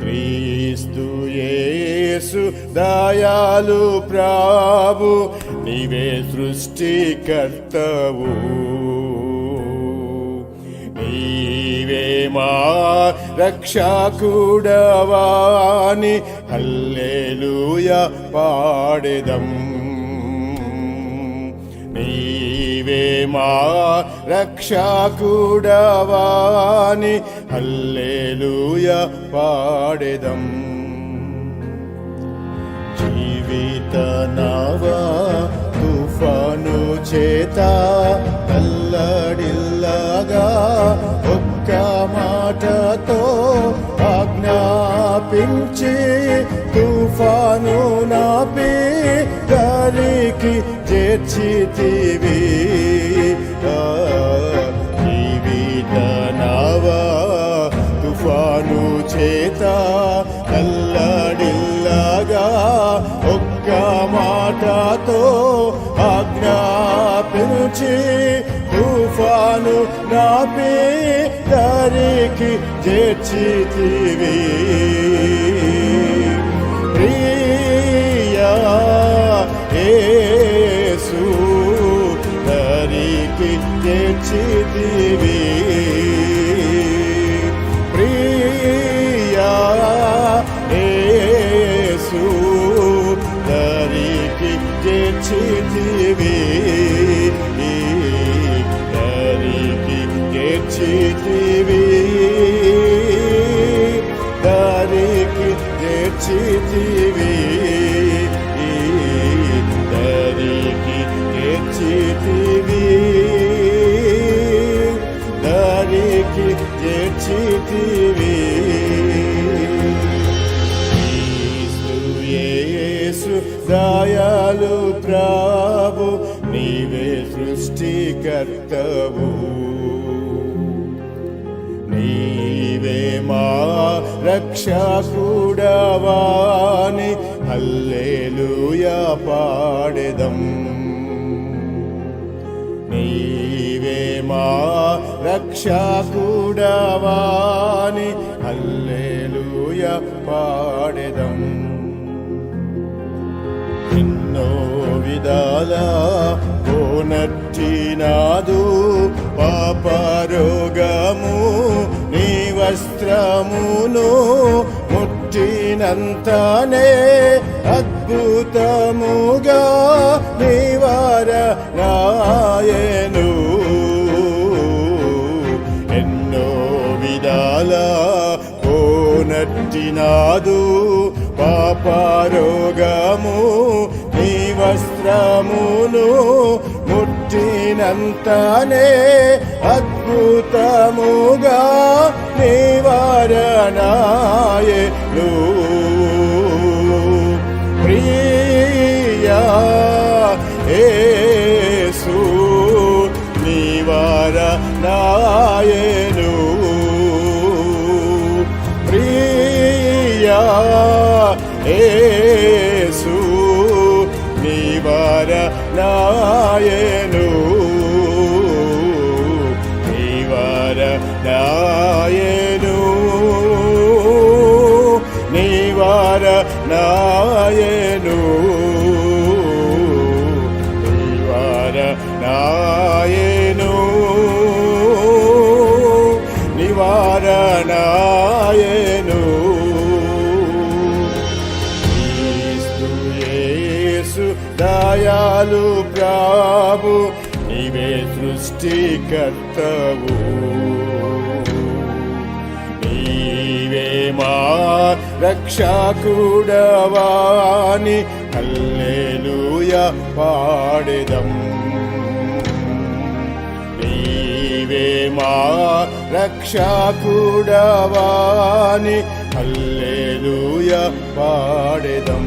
క్రీస్తు యేసు దయాలు ప్రాభు నీవే సృష్టికర్తవు. నీవే మా రక్షకుడవాని హల్లెలూయ పాడెదం. నీవే మా రక్షకుడవాని హల్లేలూయ పాడెదం. జీవిత నవా తుఫాను చేత అల్లడిల్లగా ఒక్క మాటతో ఆజ్ఞాపించి తుఫాను నాపి గాలికి చేర్చితివి. ఆ, జీవిత తుఫాను చేత కల్లడిల్లగా ఒక్క మాటతో ఆజ్ఞాపించి తుఫాను నాపి దారికి చేర్చితివి. చేర్చితివి ప్రియా దారికి చేర్చితివి క్రీస్తు యేసు దయాలు ప్రభు నీవే సృష్టికర్తవు. నీవే మా రక్షకుడవాని హల్లెలూయ పాడెదం. నీవే మా రక్షకుడవాని హల్లెలూయ పాడెదం. ఎన్నో విధాల పోనట్టినాదు పాపరోగము నీ వస్త్రమును ముట్టినంతనే అద్భుతముగా పోనట్టినాదు పాపారోగము నీ వస్త్రమును ముట్టినంతనే అద్భుతముగా నివారణాయను. ప్రియా యేసు నివారణాయను. యేసు నివర నాయను. నివర నాయను. నివర నాయను. నివర నివారణాయను దయాలు ప్రభు నీవే సృష్టికర్తవు. నీవే మా రక్షకుడవాని హల్లెలూయ పాడెదం. నీవే మా రక్షకుడవాని హల్లెలూయ పాడెదం.